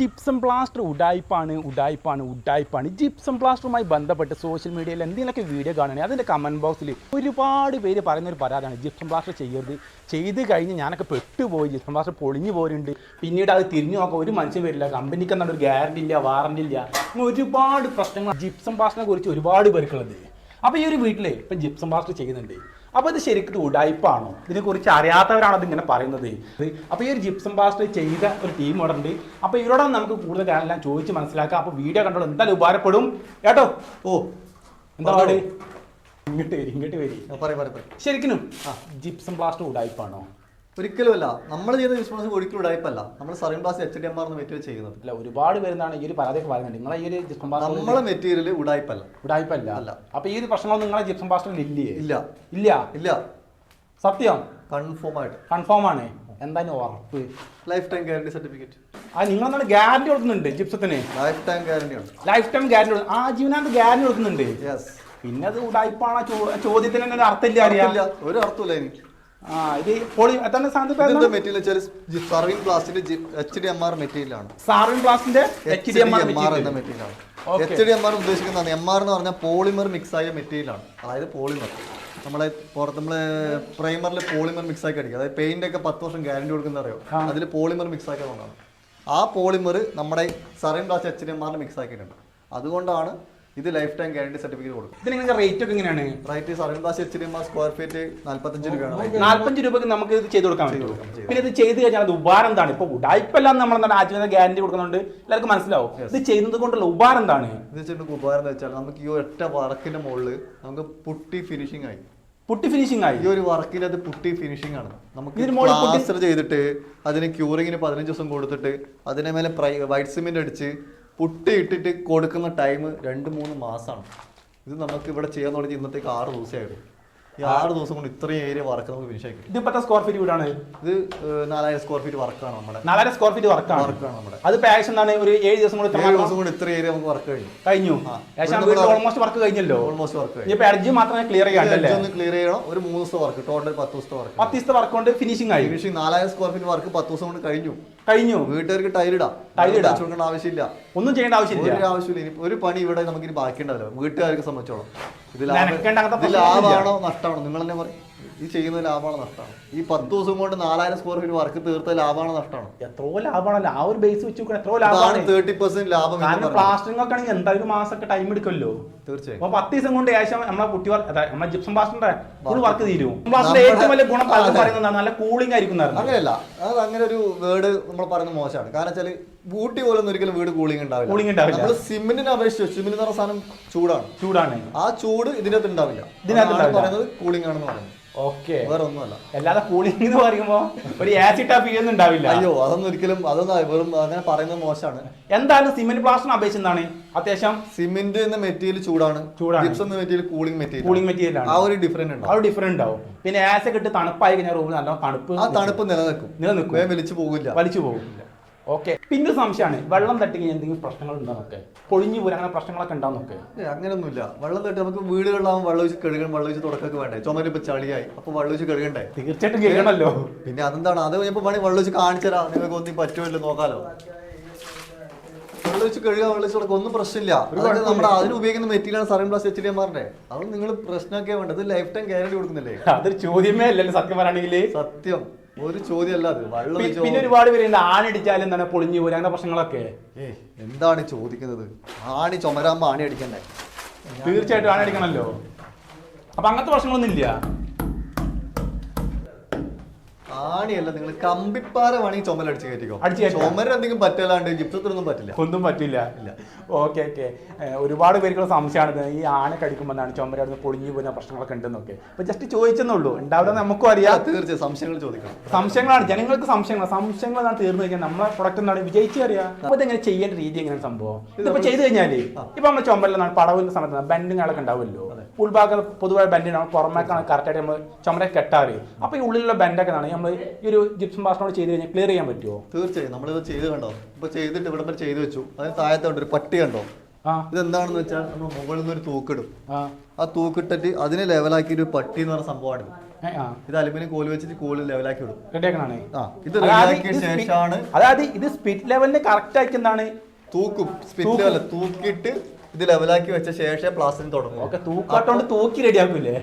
Gypsum plaster ഉഡായിപ്പാണ് ഉഡായിപ്പാണ് ഉഡായിപ്പാണ് ജിപ്സം പ്ലാസ്റ്ററുമായി ബന്ധപ്പെട്ട് സോഷ്യൽ മീഡിയയിൽ എന്തെങ്കിലുമൊക്കെ വീഡിയോ കാണുകയാണെങ്കിൽ അതിന്റെ കമന്റ് ബോക്സിൽ ഒരുപാട് പേര് പറയുന്ന ഒരു പരാതിയാണ്. ജിപ്സം പ്ലാസ്റ്റർ ചെയ്യരുത്. ചെയ്ത് കഴിഞ്ഞ് ഞാനൊക്കെ പെട്ടുപോയി. ജിപ്സം പ്ലാസ്റ്റർ പൊളിഞ്ഞു പോരുന്നുണ്ട്. പിന്നീട് അത് തിരിഞ്ഞു നോക്കാൻ ഒരു മനുഷ്യൻ വരില്ല. കമ്പനിക്ക് എന്നാൽ ഒരു ഗ്യാരണ്ടി ഇല്ല വാറണ്ടി ഇല്ല. ഒരുപാട് പ്രശ്നങ്ങൾ ജിപ്സം പ്ലാസ്റ്ററിനെ കുറിച്ച് ഒരുപാട് പേർക്കുള്ളത്. അപ്പോൾ ഈ ഒരു വീട്ടിൽ ഇപ്പം ജിപ്സം പ്ലാസ്റ്റർ ചെയ്യുന്നുണ്ട്. അപ്പോൾ ഇത് ശരിക്കും ഉടായ്പാണോ? ഇതിനെക്കുറിച്ച് അറിയാത്തവരാണ് അത് ഇങ്ങനെ പറയുന്നത്. അപ്പോൾ ഈ ഒരു ജിപ്സം പാസ്റ്റ് ചെയ്ത ഒരു ടീം ഇവിടെ ഉണ്ട്. അപ്പോൾ ഇവരോടാണ് നമുക്ക് കൂടുതൽ കാര്യമെല്ലാം ചോദിച്ച് മനസ്സിലാക്കാം അപ്പോൾ വീഡിയോ കണ്ടോളൂ. എന്തായാലും ഉപകാരപ്പെടും. കേട്ടോ? ഓ എന്താ ഇങ്ങോട്ട് വരി ഇങ്ങോട്ട് വരി. ശരിക്കും ജിപ്സം പ്ലാസ്റ്റർ ഉടായ്പാണോ? ഒരിക്കലും അല്ല നമ്മൾ ചെയ്ത റിസ്പോൺസ് ഒരിക്കലും ഉടായ്പല്ല നമ്മൾ സർവീൻ class H D M R എന്ന മെറ്റീരിയൽ ചെയ്യുന്നത്. അല്ല ഒരുപാട് പേരുന്നാണ് ഈ ഒരു പരാതിയൊക്കെ പറയുന്നത്. നിങ്ങളെ ഈ ഒരു ജിപ്സം പ്ലാസ്റ്റർ നമ്മളെ മെറ്റീരിയൽ ഉടായ്പല്ല ഉടായ്പല്ല അല്ല. അപ്പൊ ഈ ഒരു പ്രശ്നം നിങ്ങളെ ജിപ്സം പ്ലാസ്റ്ററിൽ ഇല്ലേ? ഇല്ല. ഇല്ല? ഇല്ല. സത്യം? കൺഫേം ആയിട്ട്. കൺഫേം ആണ്. എന്താണ് ഉറപ്പ്. ലൈഫ് ടൈം ഗ്യാരണ്ടി സർട്ടിഫിക്കറ്റ് ആ നിങ്ങൾ എന്താണ് ഗ്യാരണ്ടി കൊടുക്കുന്നുണ്ട് ജിപ്സത്തിന് ലൈഫ് ടൈം ഗ്യാരണ്ടി ഉണ്ട്. ലൈഫ് ടൈം ഗ്യാരണ്ടി ആ ജീവനാന്ത് ഗ്യാരണ്ടി കൊടുക്കുന്നുണ്ട്. യെസ് പിന്നെ അത് ഉടായ്പാണ് ചോദ്യത്തിന് തന്നെ ഒരു അർത്ഥമില്ല ഒരു അർത്ഥമില്ല ഇനി ആ ഇത് പൊളി ഇതെന്താ സാധനത്തിൽ മെറ്റീരിയൽ വെച്ചാൽ സർവീൻ പ്ലാസ്റ്റിന്റെ H D M R material ആണ് സാറിൻ പ്ലാസ്റ്റിന്റെ എച്ച് ഡി എം ആർ എന്ന മെറ്റീരിയൽ ആണ്. എച്ച് ഡി എം ആർ ഉദ്ദേശിക്കുന്നതാണ്. എം ആർ എന്ന് പറഞ്ഞാൽ പോളിമർ മിക്സ് ആയ മെറ്റീരിയൽ ആണ് അതായത് പോളിമർ. നമ്മളെ പുറത്ത് നമ്മൾ പ്രൈമറിൽ പോളിമർ മിക്സ് ആക്കി അടിക്കുക. അതായത് പെയിന്റ് ഒക്കെ പത്ത് വർഷം ഗ്യാരണ്ടി കൊടുക്കുന്ന അറിയോ? അതിൽ പോളിമർ മിക്സ് ആക്കിയതുകൊണ്ടാണ് ആ പോളിമർ നമ്മുടെ സറൈൻ പ്ലാസ്റ്റ് എച്ച് ഡി എം ആറിന് മിക്സ് ആക്കിയിട്ടുണ്ട് അതുകൊണ്ടാണ് ഇത് ലൈഫ് ടൈം ഗ്യാരണ്ടി സർട്ടിഫിക്കറ്റ് കൊടുക്കും. ഇതിന് നിങ്ങൾക്ക് റേറ്റ് ഒക്കെ എങ്ങനെയാണ്? Right service H D square feet നാല്പത്തഞ്ച് രൂപയാണ് rate. നാല്പഞ്ച് രൂപക്ക് നമുക്ക് ഇത് ചെയ്ത് കൊടുക്കാൻ പറ്റും. പിന്നെ ഇത് ചെയ്ത് കഴിഞ്ഞാൽ അത് ഉപകാരം എന്താണ്? ഇപ്പൊ ഉടായ്പെല്ലാം നമ്മൾ എന്താണ് ആജീവന ഗ്യാരണ്ടി കൊടുക്കുന്നുണ്ട്. എല്ലാവർക്കും മനസ്സിലാവും. ഇത് ചെയ്യുന്നത് കൊണ്ടുള്ള ഉപകാരം എന്താണ്? ഇത് വെച്ചിട്ട് ഉപകാരം എന്ന് വെച്ചാൽ നമുക്ക് ഈ ഒറ്റ വർക്കിന്റെ മുകളിൽ നമുക്ക് പുട്ടി ഫിനിഷിംഗ് ആയി. പുട്ടി ഫിനിഷിംഗ് ആയി. ഈ ഒരു വർക്കിൽ അത് പുട്ടി ഫിനിഷിംഗ് ആണ്. നമുക്ക് പ്ലാസ്റ്റർ ചെയ്തിട്ട് അതിന് ക്യൂറിങ്ങിന് പതിനഞ്ച് ദിവസം കൊടുത്തിട്ട് അതിനെ മേലെ വൈറ്റ് സിമെന്റ് അടിച്ച് പുട്ടി ഇട്ടിട്ട് കൊടുക്കുന്ന ടൈം രണ്ട് മൂന്ന് മാസമാണ് ഇത് നമുക്ക് ഇവിടെ ചെയ്യാൻ തുടങ്ങി ഇന്നത്തേക്ക് ആറ് ദിവസമായിരുന്നു ഈ ആറ് ദിവസം കൊണ്ട് ഇത്രയും ഏരിയ വർക്ക് നമുക്ക് ഫിനിഷ് ആക്കി ഇത് ഇപ്പത്തെ സ്ക്വയർ ഫീറ്റ് വീടാണ്? ഇത് നാലായിരം സ്ക്വയർ ഫീറ്റ് വർക്കാണ് നമ്മുടെ. നാലായിരം സ്ക്വയർ ഫീറ്റ് വർക്കാണ് വർക്കാണ് നമ്മുടെ. അത് പാഷൻ എന്താണ്? ഒരു ഏഴ് ദിവസം കൊണ്ട് ഏഴ് ദിവസം കൊണ്ട് ഇത്ര ഏരിയ നമുക്ക് വർക്ക് കഴിഞ്ഞു. കഴിഞ്ഞു. ഓൾമോസ്റ്റ് വർക്ക് കഴിഞ്ഞല്ലോ. ഓൾമോസ്റ്റ് വർക്ക് കഴിഞ്ഞു. എഡ്ജ് മാത്രമേ ക്ലിയർ ചെയ്യാണ്ടല്ലേ ഒന്ന് ക്ലിയർ ചെയ്യണം. ഒരു മൂന്ന് ദിവസം വർക്ക് ടോട്ടൽ പത്ത് ദിവസത്തെ വർക്ക് പത്ത് ദിവസത്തെ വർക്ക് കൊണ്ട് ഫിനിഷിംഗ് ആയി. ഫിനിഷിംഗ് നാലായിരം സ്ക്വയർ ഫീറ്റ് വർക്ക് പത്ത് ദിവസം കൊണ്ട് കഴിഞ്ഞു. കഴിഞ്ഞു. വീട്ടുകാർക്ക് ടൈലിടാം ടൈലിടാം. കൊടുക്കേണ്ട ആവശ്യമില്ല. ഒന്നും ചെയ്യേണ്ട ആവശ്യമില്ല. ഒരു ആവശ്യമില്ല ഇനി ഒരു പണി ഇവിടെ നമുക്ക് ഇനി ബാക്കിയുണ്ടാവില്ല. വീട്ടുകാർക്ക് സംബന്ധിച്ചോളം. ഇത് ലാഭം- നനയ്ക്കേണ്ട അങ്ങനത്തെ ഇത് പ്രശ്നമൊന്നുമില്ല. ലാഭമാണോ നഷ്ടമാണോ? നിങ്ങൾ തന്നെ പറയും. ഈ ചെയ്യുന്ന ലാഭമാണ് നഷ്ടമാണ് ഈ പത്ത് ദിവസം കൊണ്ട് നാലായിരം സ്ക്വയർ ഫീറ്റ് വർക്ക് തീർത്ത ലാഭമാണ് നഷ്ടമാണ് എത്രയോ ലാഭമാണല്ലോ. ആ ഒരു ബേസ് വെച്ച് നോക്കണം എത്രയോ ലാഭമാണ്. തേർട്ടി പെർസെന്റ് ലാഭം കാരണം. പ്ലാസ്റ്ററിംഗ് ഒക്കെ ആണെങ്കിൽ എന്തായാലും മാസമൊക്കെ ടൈം എടുക്കുമല്ലോ. തീർച്ചയായും. അപ്പൊ പത്ത് ദിവസം കൊണ്ട് ഏകദേശം നമ്മളെ കുട്ടി നമ്മളെ ജിപ്സം പ്ലാസ്റ്ററിന്റെ ഫുൾ വർക്ക് തീരും. പ്ലാസ്റ്ററിന്റെ ഏറ്റവും വലിയ ഗുണം പലരും. പറയുന്നതാണ് നല്ല കൂളിംഗ് ആയിരിക്കും. അങ്ങനെയല്ല അത് അങ്ങനെ ഒരു വേർഡ് നമ്മൾ പറയുന്നത് മോശമാണ്. കാരണം വെച്ചാൽ ബൂട്ടി പോലെ ഒന്നും ഒരിക്കലും വീട് കൂളിംഗ് ഉണ്ടാവില്ല. കൂളിംഗ് ഉണ്ടാവില്ല. നമ്മൾ സിമെന്റിനെ അപേക്ഷിച്ച് സിമെന്റ് എന്ന് പറഞ്ഞ സാധനം ചൂടാണ്. ചൂടാണ്. ആ ചൂട് ഇതിനകത്ത് ഉണ്ടാവില്ല ഇതിനകത്ത് പറയുന്നത് കൂളിംഗ് ആണെന്ന് പറയുന്നത്. ഓക്കെ. വേറെ ഒന്നുമല്ല അല്ലാതെ കൂളിംഗ് എന്ന് പറയുമ്പോ ഒരു ആസിഡ് ടാപ്പ് ചെയ്യുന്നുണ്ടാവില്ല അയ്യോ അതൊന്നും ഒരിക്കലും അതൊന്നും വെറും അങ്ങനെ പറയുന്നത് മോശമാണ്. എന്തായാലും സിമെന്റ് പ്ലാസ്റ്റർ അപേക്ഷിച്ചാണ് അത്യാവശ്യം സിമെന്റ് എന്ന മെറ്റീരിയൽ ചൂടാണ്. ചൂടാണ്. ജിപ്സ് എന്ന material cooling material cooling material ആണ്. ആ ഒരു ഡിഫറന്റ് ആ ഒരു ഡിഫറന്റ് ഉണ്ടാവും. പിന്നെ ആസ് ഇട്ട് തണുപ്പായി കഴിഞ്ഞാൽ റൂമിൽ നല്ല തണുപ്പ് ആ തണുപ്പ് നിലനിൽക്കും. നിലനിൽക്കും. വലിച്ചു പോകില്ല വലിച്ചു പോകും ഓക്കെ. പിന്നെ സംശയമാണ്. വെള്ളം തട്ടി കഴിഞ്ഞാൽ എന്തെങ്കിലും പ്രശ്നങ്ങൾ ഉണ്ടോന്നൊക്കെ പൊളിഞ്ഞു പോരാ അങ്ങനെ പ്രശ്നങ്ങളൊക്കെ അങ്ങനൊന്നുമില്ല അങ്ങനെയൊന്നുമില്ല. വെള്ളം തട്ടി നമുക്ക് വീടുകളിലാവും വെള്ളം വെച്ച് കഴുകണം വെള്ളം വെച്ച് തുടക്കൊക്കെ വേണ്ടേ? ചുമരിൽ ഇപ്പൊ ചളിയായി. അപ്പൊ വെള്ളം വെച്ച് കഴുകണ്ടേ? തീർച്ചയായിട്ടും കഴുകണല്ലോ. പിന്നെ അതെന്താണ്? അത് കഴിഞ്ഞപ്പോ വേണമെങ്കിൽ വെള്ളം വെച്ച് കാണിച്ചരാ നിങ്ങൾക്ക് ഒന്നും പറ്റുമല്ലോ നോക്കാലോ. വെള്ളം വെച്ച് കഴുകാൻ വെള്ളം വെച്ച് തുടക്കം ഒന്നും പ്രശ്നമില്ല. അതൊക്കെ നമ്മുടെ അതിന് ഉപയോഗിക്കുന്ന മെറ്റീരിയൽ സർവീൻ പ്ലസ് എച്ച് ഡി എം ആറിന്റെ. അത് നിങ്ങൾ പ്രശ്നമൊക്കെ വേണ്ട? ഇത് ലൈഫ് ടൈം ഗ്യാരണ്ടി കൊടുക്കുന്നില്ലേ? അതൊരു ചോദ്യമേ അല്ലല്ലോ സത്യം പറയുകയാണെങ്കിൽ. സത്യം. ഒരു ചോദ്യമല്ല അത്. വെള്ളം പി- പിന്നെ ഒരുപാട് പേരുണ്ട് ആണിടിച്ചാലും എന്താണ് പൊളിഞ്ഞു പോരാ അങ്ങനെ പ്രശ്നങ്ങളൊക്കെ? എന്താണ് ചോദിക്കുന്നത്? ആണി ചുമരാകുമ്പോ ആണി അടിക്കണ്ടേ? തീർച്ചയായിട്ടും ആണി ആണടിക്കണമല്ലോ അപ്പൊ അങ്ങനത്തെ പ്രശ്നങ്ങളൊന്നും ഇല്ല. ആണിയല്ല നിങ്ങൾ കമ്പിപ്പാറ വേണമെങ്കിൽ ചുമല അടിച്ച് കയറ്റിക്കോ. അടിച്ച്. ചുമര എന്തെങ്കിലും പറ്റല്ലാണ്ട് ജിപ്സത്തിനൊന്നും പറ്റില്ല. ഒന്നും പറ്റില്ല. ഇല്ല. Okay okay. ഒരുപാട് പേർക്കുള്ള സംശയമാണ്. ഈ ആന കടിക്കുമ്പോൾ എന്താണ് ചുമരടുന്ന് പൊളിഞ്ഞു പോകുന്ന പ്രശ്നങ്ങളൊക്കെ ഉണ്ടെന്നൊക്കെ. അപ്പൊ ജസ്റ്റ് ചോദിച്ചെന്നുള്ളൂ. ഉണ്ടാവില്ല നമുക്കും അറിയാം. തീർച്ചയായും. സംശയങ്ങൾ ചോദിക്കണം. സംശയങ്ങളാണ്. ജനങ്ങൾക്ക് സംശയങ്ങൾ സംശയങ്ങൾ എന്താണ് തീർന്നു കഴിഞ്ഞാൽ നമ്മളെ പ്രൊഡക്റ്റ് എന്താണ്? വിജയിച്ചു അറിയാം. അപ്പൊ ഇതെങ്ങനെ ചെയ്യേണ്ട രീതി എങ്ങനെയാണ് സംഭവം? ഇതിപ്പോ ചെയ്തു കഴിഞ്ഞാൽ ഇപ്പൊ നമ്മുടെ ചുമല പടവുന്ന സമയത്ത് ബെൻഡിങ്ങുകളൊക്കെ ഉണ്ടാവുമല്ലോ. ഉൾഭാഗം പൊതുവായ ബെൻഡിനാണ് പുറമേക്കാണ് കറക്റ്റായിട്ട് നമ്മൾ ചുമര കെട്ടാറ്. അപ്പൊ ഈ ഉള്ളിലുള്ള ബെൻഡൊക്കെ ആണ് നമ്മൾ ഈ ഒരു ജിപ്സം പാസ്റ്റിനോട് ചെയ്ത് കഴിഞ്ഞാൽ ക്ലിയർ ചെയ്യാൻ പറ്റുമോ തീർച്ചയായും. നമ്മളിത് ചെയ്ത് കണ്ടോ? ഇപ്പൊ ചെയ്തിട്ട് ഇവിടെ വരെ ചെയ്ത് വെച്ചു. അതിന് താഴത്തെ ഉണ്ട് ഒരു പട്ടി കണ്ടോ? ഇതെന്താണെന്ന് വെച്ചാൽ നമ്മൾ മുകളിൽ നിന്ന് ഒരു തൂക്കിടും. ആ. തൂക്കിട്ടിട്ട് അതിനെ ലെവലാക്കി ഒരു പട്ടി എന്ന് പറഞ്ഞ സംഭവമാണ് ഇത്. അലുമിനിയം കോൽ വെച്ചിട്ട് കോൽ ലെവലാക്കി വിടും. ഇത് റെഡിയാക്കിയ ശേഷമാണ് അതായത് ഇത് സ്പിറ്റ് ലെവലിന് കറക്റ്റ് ആക്കി എന്താണ്? തൂക്കും. സ്പിറ്റ് ലെവൽ തൂക്കിയിട്ട് ഇത് ലെവലാക്കി വെച്ച ശേഷം പ്ലാസ്റ്റിന് തുടങ്ങും ഓക്കെ തൂക്കാട്ടോണ്ട് തൂക്കി റെഡിയാക്കൂലേ?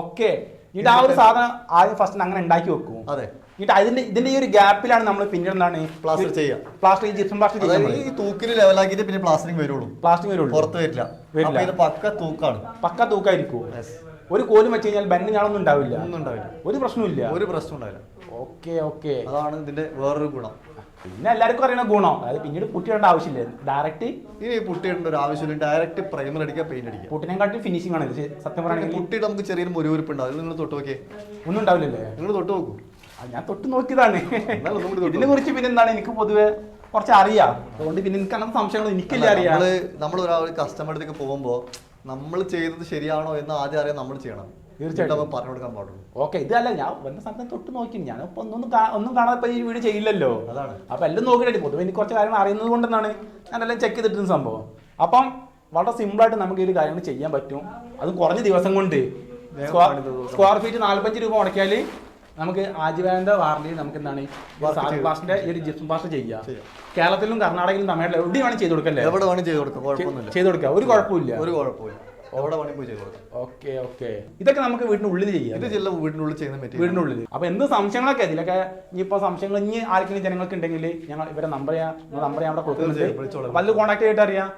ഓക്കെ എന്നിട്ട് ആ ഒരു സാധനം ആദ്യം ഫസ്റ്റ് അങ്ങനെ ഉണ്ടാക്കി വെക്കും. അതെ. എന്നിട്ട് അതിന്റെ ഇതിന്റെ ഈ ഒരു ഗ്യാപ്പിലാണ് നമ്മൾ പിന്നീട് എന്താണ്? പ്ലാസ്റ്റർ ചെയ്യാം. പ്ലാസ്റ്റിക് ജിപ്സം പ്ലാസ്റ്റിക് ചെയ്യാം ഈ തൂക്കിൽ ലെവലാക്കിയിട്ട് പിന്നെ പ്ലാസ്റ്റിക് വരുള്ളൂ. പ്ലാസ്റ്റിക് വരുള്ളൂ. പുറത്ത് വരില്ല. വരില്ല. ഇത് പക്ക തൂക്കാണ്. പക്ക തൂക്കായിരിക്കും. ഒരു കോലും വെച്ച് കഴിഞ്ഞാൽ ബെന്നെ ഞാനൊന്നും ഉണ്ടാവില്ല. ഒന്നും ഉണ്ടാവില്ല. ഒരു പ്രശ്നവും ഇല്ല. ഒരു പ്രശ്നം ഉണ്ടാവില്ല. Okay okay. അതാണ് ഇതിന്റെ വേറൊരു ഗുണം. പിന്നെ എല്ലാവർക്കും അറിയണ ഗുണം. അതായത് പിന്നീട് പുട്ടിയിടേണ്ട ആവശ്യമില്ല. ഡയറക്റ്റ് ഇനി പുട്ടിയിടേണ്ട ഒരു ആവശ്യമില്ല. ഡയറക്റ്റ് പ്രൈമർ അടിക്കുക പെയിന്റ് അടിക്കുക. പുട്ടിനെക്കാട്ടി ഫിനിഷിംഗ് ആണ് ഇത്. സത്യം പറയുകയാണെങ്കിൽ പുട്ടിയിട്ട് നമുക്ക് ചെറിയൊരു ഉണ്ട് ഉണ്ടാവും നിങ്ങൾ തൊട്ട് നോക്കിയേ. ഒന്നും ഉണ്ടാവില്ലല്ലേ? നിങ്ങൾ തൊട്ട് നോക്കൂ. ഞാൻ തൊട്ട് നോക്കിയതാണ്. ഇതിനെ കുറിച്ച് പിന്നെ എന്താണ്? എനിക്ക് പൊതുവെ കുറച്ച് അറിയാം. അതുകൊണ്ട് പിന്നെ എനിക്ക് അങ്ങനത്തെ സംശയങ്ങൾ എനിക്കില്ല അറിയാം. നമ്മൾ നമ്മൾ ഒരാൾ കസ്റ്റമർ അടുത്തേക്ക് പോകുമ്പോൾ നമ്മൾ ചെയ്തത് ശരിയാണോ എന്ന് ആദ്യം അറിയാൻ നമ്മൾ ചെയ്യണം. തീർച്ചയായിട്ടും. പറഞ്ഞു കൊടുക്കാൻ പാടുള്ളൂ. ഓക്കെ ഇതല്ല ഞാൻ വന്ന സമയത്ത് തൊട്ട് നോക്കി ഞാൻ ഇപ്പൊ ഒന്നും ഒന്നും കാണാതെ ഈ വീട് ചെയ്യില്ലല്ലോ. അതാണ്. അപ്പൊ എല്ലാം നോക്കിയിട്ട് പൊതുവെ എനിക്ക് കുറച്ച് കാര്യങ്ങൾ അറിയുന്നത് കൊണ്ടെന്നാണ് എല്ലാം ചെക്ക് ചെയ്തിട്ടുള്ള സംഭവം. അപ്പം വളരെ സിമ്പിൾ ആയിട്ട് നമുക്ക് ഈ ഒരു കാര്യങ്ങൾ ചെയ്യാൻ പറ്റും. അത് കുറഞ്ഞ ദിവസം കൊണ്ട്. സ്ക്വയർ ഫീറ്റ് നാല്പഞ്ച് രൂപ മുടക്കിയാൽ നമുക്ക് ആജീവന്റെ വാറണ്ടി നമുക്ക് എന്താണ് സാർ ചെയ്ത് ഈ ഒരു ജിപ്സം പാസ്റ്റ് ചെയ്യാം. കേരളത്തിലും കർണാടകയിലും തമിഴ്നാട്ടിലും എവിടെ വേണം ചെയ്ത് കൊടുക്കല്ലേ? എവിടെ വേണം ചെയ്ത് കൊടുക്കാം. ചെയ്ത് കൊടുക്കാം. ഒരു കുഴപ്പമില്ല. ഒരു കുഴപ്പമില്ല. പോയി ചെയ്ത് ഓക്കെ ഓക്കെ. ഇതൊക്കെ നമുക്ക് വീടിനുള്ളിൽ ചെയ്യാം ഇത് ചെല്ലാം വീടിനുള്ളിൽ ചെയ്യുന്ന മെറ്റീരിയൽ വീടിനുള്ളിൽ ഉള്ളിൽ അപ്പൊ എന്ത് സംശയങ്ങളൊക്കെ ഇതിലൊക്കെ ഇനിയിപ്പോ സംശയങ്ങൾ ഇനി ആർക്കെങ്കിലും ജനങ്ങൾക്ക് ഉണ്ടെങ്കിൽ ഞങ്ങൾ ഇവരെ നമ്പർ നമ്പർ ഞാൻ അവിടെ കൊടുക്കുന്നത് വല്ല കോൺടാക്ട് ചെയ്തിട്ട് അറിയാം.